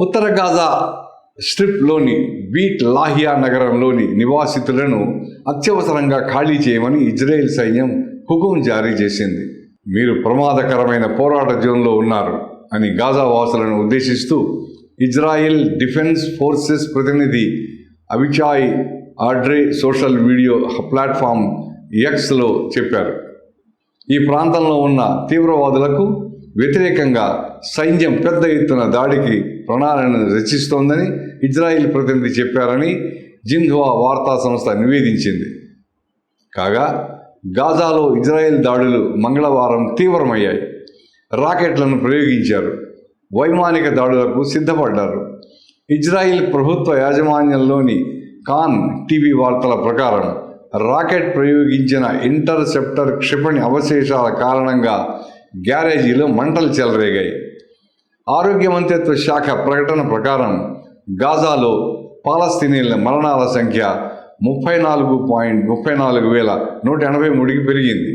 ఉత్తర Gaza స్ట్రిప్లోని beat లాహియా నగరంలోని నివాసితులను అత్యవసరంగా ఖాళీ చేయమని ఇజ్రాయెల్ సైన్యం హుకుం జారీ చేసింది. మీరు ప్రమాదకరమైన పోరాట జోన్లో ఉన్నారు అని గాజా వాసులను ఉద్దేశిస్తూ ఇజ్రాయెల్ డిఫెన్స్ ఫోర్సెస్ ప్రతినిధి Avichay Adraee social video platform ఎక్స్లో చెప్పారు. ఈ ప్రాంతంలో ఉన్న తీవ్రవాదులకు వ్యతిరేకంగా సైన్యం పెద్ద ఎత్తున దాడికి ప్రణాళికను రచిస్తోందని ఇజ్రాయిల్ ప్రతినిధి చెప్పారని జిన్హువా వార్తా సంస్థ నివేదించింది. కాగా గాజాలో ఇజ్రాయెల్ దాడులు మంగళవారం తీవ్రమయ్యాయి. రాకెట్లను ప్రయోగించారు. వైమానిక దాడులకు సిద్ధపడ్డారు. ఇజ్రాయిల్ ప్రభుత్వ యాజమాన్యంలోని ఖాన్ టీవీ వార్తల ప్రకారం రాకెట్ ప్రయోగించిన ఇంటర్సెప్టర్ క్షిపణి అవశేషాల కారణంగా గ్యారేజీలో మంటలు చెలరేగాయి. ఆరోగ్య మంత్రిత్వ శాఖ ప్రకటన ప్రకారం గాజాలో పాలస్తీనీల మరణాల సంఖ్య ముప్పై నాలుగు పాయింట్ ముప్పై నాలుగు వేల నూట ఎనభై మూడుకి పెరిగింది.